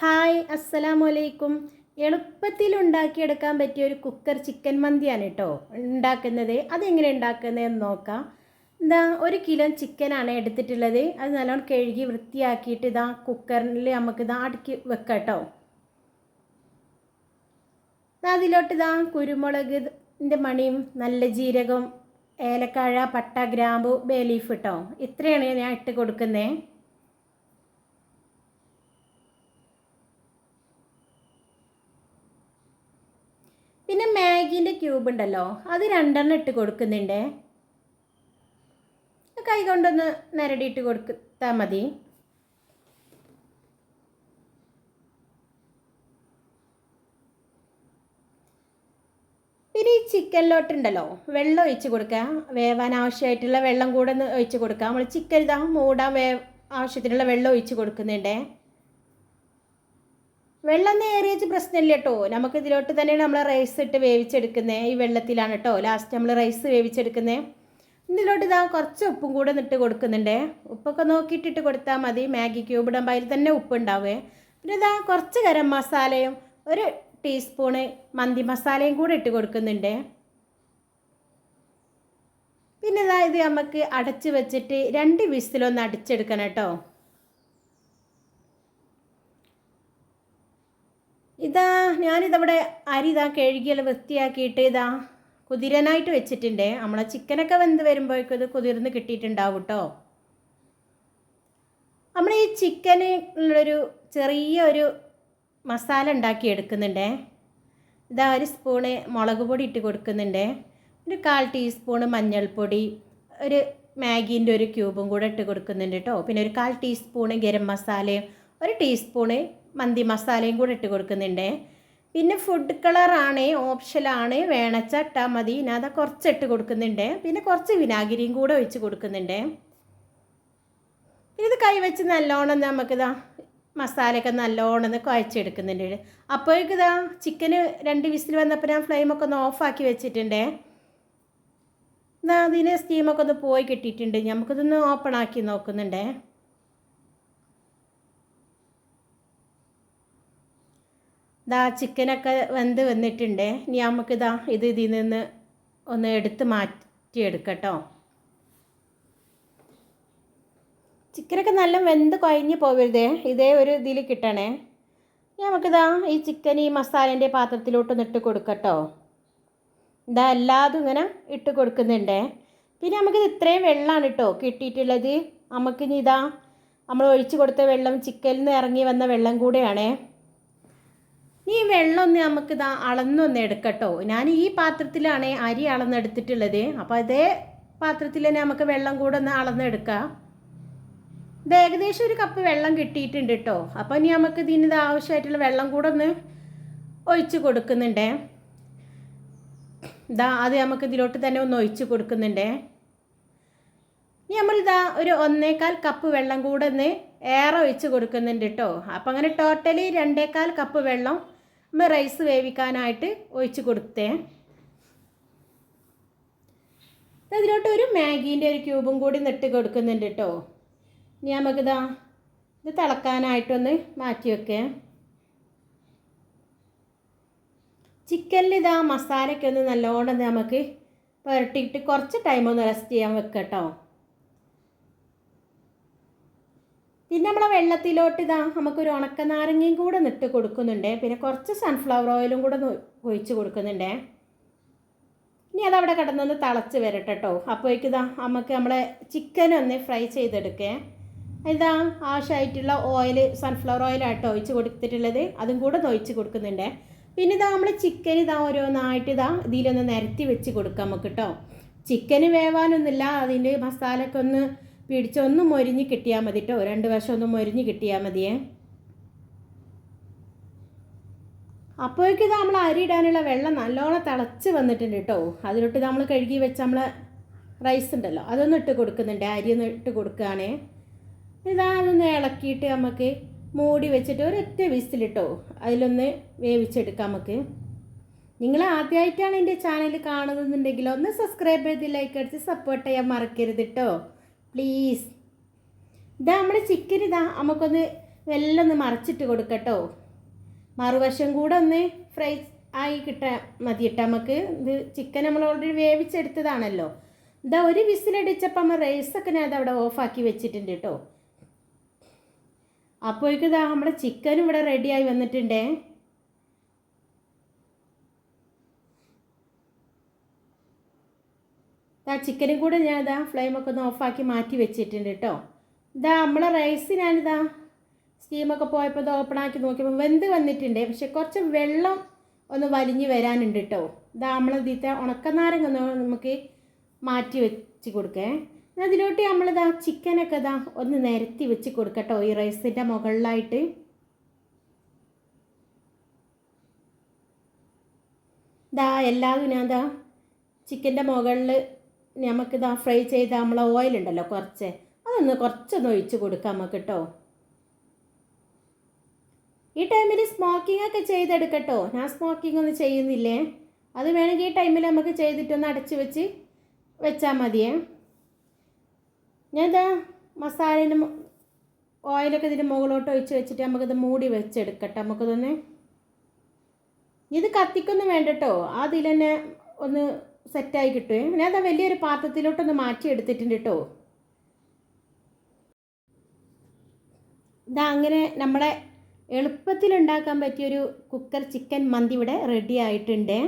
Hi അസ്സലാമു അലൈക്കും എളുപ്പത്തിൽ ഉണ്ടാക്കിയെടുക്കാൻ പറ്റിയ ഒരു കുക്കർ ചിക്കൻ മന്തിയാണ് കേട്ടോ ഉണ്ടാക്കുന്നത്. അതെങ്ങനെ ഉണ്ടാക്കുന്നതെന്ന് നോക്കാം. ഇതാ ഒരു കിലോ ചിക്കനാണ് എടുത്തിട്ടുള്ളത്. അത് നല്ലോണം കഴുകി വൃത്തിയാക്കിയിട്ട് ഇതാ കുക്കറിൽ നമുക്ക് ഇതാ അടുക്കി വെക്കാം കേട്ടോ. അതിലോട്ട് ഇതാ കുരുമുളകിന്റെ മണിയും നല്ല ജീരകം ഏലക്കാഴ പട്ട ഗ്രാമ്പു ബേലീഫ് കേട്ടോ. ഇത്രയാണ് ഞാൻ ഇട്ട് കൊടുക്കുന്നത് പിന്നെ മാഗീന്റെ ക്യൂബ് ഉണ്ടല്ലോ അത് രണ്ടെണ്ണം ഇട്ട് കൊടുക്കുന്നുണ്ട്. കൈ കൊണ്ടൊന്ന് നിരടിയിട്ട് കൊടുത്താൽ മതി. പിന്നെ ഈ ചിക്കനിലോട്ടുണ്ടല്ലോ വെള്ളം ഒഴിച്ച് കൊടുക്കുക. വേവാൻ ആവശ്യമായിട്ടുള്ള വെള്ളം കൂടെ ഒന്ന് ഒഴിച്ച് കൊടുക്കുക. നമ്മൾ ചിക്കൻ ഇതാ മൂടാൻ വേ ആവശ്യത്തിനുള്ള വെള്ളം ഒഴിച്ച് കൊടുക്കുന്നുണ്ട്. വെള്ളം നേറിയച്ച് പ്രശ്നമില്ല കേട്ടോ. നമുക്ക് ഇതിലോട്ട് തന്നെയാണ് നമ്മൾ റൈസ് ഇട്ട് വേവിച്ചെടുക്കുന്നത് ഈ വെള്ളത്തിലാണ് കേട്ടോ. ലാസ്റ്റ് നമ്മൾ റൈസ് വേവിച്ചെടുക്കുന്നത് ഇതിലോട്ട് ഇതാ കുറച്ച് ഉപ്പും കൂടെ ഇട്ട് കൊടുക്കുന്നുണ്ട്. ഉപ്പൊക്കെ നോക്കിയിട്ടിട്ട് കൊടുത്താൽ മതി. മാഗി ക്യൂബ് ഇടുമ്പോൾ അതിൽ തന്നെ ഉപ്പ് ഉണ്ടാവുക പിന്നെ ഇതാ കുറച്ച് ഗരം മസാലയും ഒരു ടീസ്പൂണ് മന്തി മസാലയും കൂടെ ഇട്ട് കൊടുക്കുന്നുണ്ട്. പിന്നെ ഇതാ ഇത് നമുക്ക് അടച്ച് വെച്ചിട്ട് രണ്ട് വിസിലൊന്ന് അടിച്ചെടുക്കണം കേട്ടോ. ഇതാ ഞാനിതവിടെ അരി ഇതാ കഴുകിയെല്ലാം വൃത്തിയാക്കിയിട്ട് ഇതാ കുതിരനായിട്ട് വെച്ചിട്ടുണ്ട്. നമ്മളെ ചിക്കനൊക്കെ വെന്ത് വരുമ്പോഴേക്കും ഇത് കുതിർന്ന് കിട്ടിയിട്ടുണ്ടാവും കേട്ടോ നമ്മൾ ഈ ചിക്കന് ഉള്ളൊരു ചെറിയ ഒരു മസാല ഉണ്ടാക്കി എടുക്കുന്നുണ്ട്. ഇതാ ഒരു സ്പൂണ് മുളക് പൊടി ഇട്ട് കൊടുക്കുന്നുണ്ട്. ഒരു കാൽ ടീസ്പൂണ് മഞ്ഞൾപ്പൊടി ഒരു മാഗീന്റെ ഒരു ക്യൂബും കൂടെ ഇട്ട് കൊടുക്കുന്നുണ്ട് കേട്ടോ പിന്നെ ഒരു കാൽ ടീസ്പൂണ് ഗരം മസാലയും ഒരു ടീസ്പൂണ് മന്തി മസാലയും കൂടെ ഇട്ട് കൊടുക്കുന്നുണ്ട്. പിന്നെ ഫുഡ് കളറാണ് ഓപ്ഷനാണ് വേണച്ച ഇട്ടാൽ മതി. ഇനാത കുറച്ച് ഇട്ട് കൊടുക്കുന്നുണ്ട്. പിന്നെ കുറച്ച് വിനാഗിരിയും കൂടെ ഒഴിച്ച് കൊടുക്കുന്നുണ്ട്. ഇത് കൈവച്ച് നല്ലോണം നമുക്കിതാ മസാലയൊക്കെ നല്ലോണം കുഴച്ചെടുക്കുന്നുണ്ട്. അപ്പോഴേക്ക് ഇതാ ചിക്കന് രണ്ട് വിസിൽ വന്നപ്പോൾ ഞാൻ ഫ്ലെയിമൊക്കെ ഒന്ന് ഓഫാക്കി വെച്ചിട്ടുണ്ട്. അതിന് സ്റ്റീമൊക്കെ ഒന്ന് പോയി കിട്ടിയിട്ടുണ്ട്. നമുക്കിതൊന്ന് ഓപ്പൺ ആക്കി നോക്കുന്നുണ്ടേ. ഇതാ ചിക്കനൊക്കെ വെന്ത് വന്നിട്ടുണ്ട്. ഇനി നമുക്കിതാ ഇത് ഇതിൽ നിന്ന് ഒന്ന് എടുത്ത് മാറ്റിയെടുക്കട്ടോ. ചിക്കനൊക്കെ നല്ല വെന്ത് കുഴഞ്ഞ് പോകരുതേ ഇതേ ഒരു ഇതിൽ കിട്ടണേ. നമുക്കിതാ ഈ ചിക്കൻ ഈ മസാലേന്റെ പാത്രത്തിലോട്ടൊന്ന് ഇട്ട് കൊടുക്കട്ടോ. ഇതാ എല്ലാതും ഇങ്ങനെ ഇട്ട് കൊടുക്കുന്നുണ്ട്. പിന്നെ നമുക്കിത് ഇത്രയും വെള്ളമാണ് കേട്ടോ കിട്ടിയിട്ടുള്ളത്. നമുക്കിനി ഇതാ നമ്മൾ ഒഴിച്ച് കൊടുത്ത വെള്ളം ചിക്കനിൽ നിന്ന് ഇറങ്ങി വന്ന വെള്ളം കൂടെയാണേ. ഈ വെള്ളം ഒന്ന് നമുക്ക് ഇതാ അളന്നൊന്ന് എടുക്കട്ടോ. ഞാൻ ഈ പാത്രത്തിലാണ് അരി അളന്നെടുത്തിട്ടുള്ളത്. അപ്പോൾ അതേ പാത്രത്തിൽ തന്നെ നമുക്ക് വെള്ളം കൂടെ ഒന്ന് അളന്നെടുക്കാം. ഇത് ഏകദേശം ഒരു കപ്പ് വെള്ളം കിട്ടിയിട്ടുണ്ട് കേട്ടോ അപ്പോൾ ഇനി നമുക്ക് ഇതിന് ഇത് ആവശ്യമായിട്ടുള്ള വെള്ളം കൂടെ ഒന്ന് ഒഴിച്ച് കൊടുക്കുന്നുണ്ടേ. ഇതാ അത് നമുക്ക് ഇതിലോട്ട് തന്നെ ഒന്ന് ഒഴിച്ച് കൊടുക്കുന്നുണ്ടേ. ഇനി നമ്മളിതാ ഒരു ഒന്നേകാൽ കപ്പ് വെള്ളം കൂടെ ഒന്ന് ഏറെ ഒഴിച്ച് കൊടുക്കുന്നുണ്ട് കേട്ടോ അപ്പം അങ്ങനെ ടോട്ടലി രണ്ടേകാൽ കപ്പ് വെള്ളം നമ്മൾ റൈസ് വേവിക്കാനായിട്ട് ഒഴിച്ച് കൊടുത്തേ. അതിലോട്ട് ഒരു മാഗീന്റെ ഒരു ക്യൂബും കൂടി നെട്ട് കൊടുക്കുന്നുണ്ട് കേട്ടോ ഇനി നമുക്കിതാ ഇത് തിളക്കാനായിട്ടൊന്ന് മാറ്റി വെക്കേ. ചിക്കനിൽ ഇതാ മസാലയൊക്കെ ഒന്ന് നല്ലോണം നമുക്ക് പുരട്ടിയിട്ട് കുറച്ച് ടൈം ഒന്ന് റെസ്റ്റ് ചെയ്യാൻ വെക്കട്ടോ. പിന്നെ നമ്മൾ വെള്ളത്തിലോട്ട് ഇതാ നമുക്കൊരു ഉണക്ക നാരങ്ങയും കൂടെ നിട്ട് കൊടുക്കുന്നുണ്ട്. പിന്നെ കുറച്ച് സൺഫ്ലവർ ഓയിലും കൂടെ ഒഴിച്ച് കൊടുക്കുന്നുണ്ട്. ഇനി അതവിടെ കിടന്നൊന്ന് തിളച്ച് വരട്ടെ കേട്ടോ അപ്പോഴേക്ക് ഇതാ നമുക്ക് നമ്മളെ ചിക്കൻ ഒന്ന് ഫ്രൈ ചെയ്തെടുക്കേ. ഇതാ ആവശ്യമായിട്ടുള്ള ഓയിൽ സൺഫ്ലവർ ഓയിലാട്ടോ ഒഴിച്ച് കൊടുത്തിട്ടുള്ളത്. അതും കൂടെ ഒഴിച്ച് കൊടുക്കുന്നുണ്ട്. പിന്നെ ഇതാ നമ്മൾ ചിക്കൻ ഇതാ ഓരോന്നായിട്ട് ഇതാ ഇതിലൊന്ന് നിരത്തി വെച്ച് കൊടുക്കാം നമുക്ക് കേട്ടോ ചിക്കന് വേവാനൊന്നുമില്ല. അതിന്റെ മസാലയൊക്കെ ഒന്ന് പിടിച്ചൊന്ന് മൊരിഞ്ഞ് കിട്ടിയാൽ മതി കേട്ടോ രണ്ട് വശം ഒന്ന് മൊരിഞ്ഞ് കിട്ടിയാൽ മതിയേ. അപ്പോഴേക്ക് ഇത് നമ്മൾ അരി ഇടാനുള്ള വെള്ളം നല്ലോണം തിളച്ച് വന്നിട്ടുണ്ട് കേട്ടോ. അതിലോട്ട് നമ്മൾ കഴുകി വെച്ച് നമ്മൾ റൈസ് ഉണ്ടല്ലോ അതൊന്ന് ഇട്ട് കൊടുക്കുന്നുണ്ട്. അരി ഒന്ന് ഇട്ട് കൊടുക്കുകയാണേ. ഇതാ അതൊന്ന് ഇളക്കിയിട്ട് നമുക്ക് മൂടി വെച്ചിട്ട് ഒരൊറ്റ വിസിലിട്ടോ അതിലൊന്ന് വേവിച്ചെടുക്കാം നമുക്ക്. നിങ്ങൾ ആദ്യമായിട്ടാണ് എന്റെ ചാനൽ കാണുന്നുണ്ടെങ്കിൽ ഒന്ന് സബ്സ്ക്രൈബ് ചെയ്ത് ലൈക്ക് അടിച്ച് സപ്പോർട്ട് ചെയ്യാൻ മറക്കരുത് കേട്ടോ. പ്ലീസ് ഇതാ നമ്മുടെ ചിക്കൻ ഇതാ. നമുക്കൊന്ന് എല്ലാം ഒന്ന് മറച്ചിട്ട് കൊടുക്കട്ടോ. മറുവശം കൂടെ ഒന്ന് ഫ്രൈ ആയി കിട്ടാൻ മതി കേട്ടോ നമുക്ക്. ഇത് ചിക്കൻ നമ്മൾ ഓൾറെഡി വേവിച്ചെടുത്തതാണല്ലോ. ഇതാ ഒരു വിസിലടിച്ചപ്പോൾ നമ്മൾ റൈസൊക്കെ ഞാൻ അവിടെ ഓഫാക്കി വെച്ചിട്ടുണ്ട് കേട്ടോ അപ്പോഴേക്കും ഇതാ നമ്മുടെ ചിക്കനും ഇവിടെ റെഡിയായി വന്നിട്ടുണ്ടേ. ആ ചിക്കനും കൂടെ ഞാൻ ഇതാ ഫ്ലെയിമൊക്കെ ഒന്ന് ഓഫാക്കി മാറ്റി വെച്ചിട്ടുണ്ട് കേട്ടോ. ഇതാ നമ്മളെ റൈസ് ഞാനിതാ സ്റ്റീമൊക്കെ പോയപ്പോൾ ഇത് ഓപ്പൺ ആക്കി നോക്കിയപ്പോൾ വെന്ത് വന്നിട്ടുണ്ട്. പക്ഷെ കുറച്ച് വെള്ളം ഒന്ന് വലിഞ്ഞ് വരാനുണ്ട് കേട്ടോ. ഇതാ നമ്മൾ ഇതിത്തെ ഉണക്കനാരങ്ങ നമുക്ക് മാറ്റി വെച്ച് കൊടുക്കേ. അതിലോട്ട് നമ്മളിതാ ചിക്കനൊക്കെ ഇതാ ഒന്ന് നിരത്തി വെച്ച് കൊടുക്കട്ടോ ഈ റൈസിന്റെ മുകളിലായിട്ട്. ഇതാ എല്ലാതും ഞാൻ ഇതാ ചിക്കന്റെ മുകളിൽ നമുക്കിതാ ഫ്രൈ ചെയ്ത നമ്മളെ ഓയിലുണ്ടല്ലോ കുറച്ച്. അതൊന്ന് കുറച്ചൊന്ന് ഒഴിച്ച് കൊടുക്കാം നമുക്ക് കേട്ടോ ഈ ടൈമിൽ സ്മോക്കിംഗ് ഒക്കെ ചെയ്തെടുക്കട്ടോ. ഞാൻ സ്മോക്കിംഗ് ഒന്നും ചെയ്യുന്നില്ലേ? അത് വേണമെങ്കിൽ ഈ ടൈമിൽ നമുക്ക് ചെയ്തിട്ടൊന്ന് അടച്ച് വെച്ച് വെച്ചാൽ മതിയേ. ഞാൻ ഇതാ മസാലേന്റെ ഓയിലൊക്കെ ഇതിന്റെ മുകളിലോട്ട് ഒഴിച്ച് വെച്ചിട്ട് നമുക്കിത് മൂടി വെച്ചെടുക്കട്ടെ. നമുക്കിതൊന്ന്. ഇത് കത്തിക്കൊന്നും വേണ്ടട്ടോ അതിൽ തന്നെ ഒന്ന് സെറ്റായി കിട്ടുമേ പിന്നെ അത് വലിയൊരു പാത്രത്തിലോട്ടൊന്ന് മാറ്റി എടുത്തിട്ടുണ്ട് കേട്ടോ. ഇതാ അങ്ങനെ നമ്മളെ എളുപ്പത്തിൽ ഉണ്ടാക്കാൻ പറ്റിയൊരു കുക്കർ ചിക്കൻ മന്തി ഇവിടെ റെഡി ആയിട്ടുണ്ട്.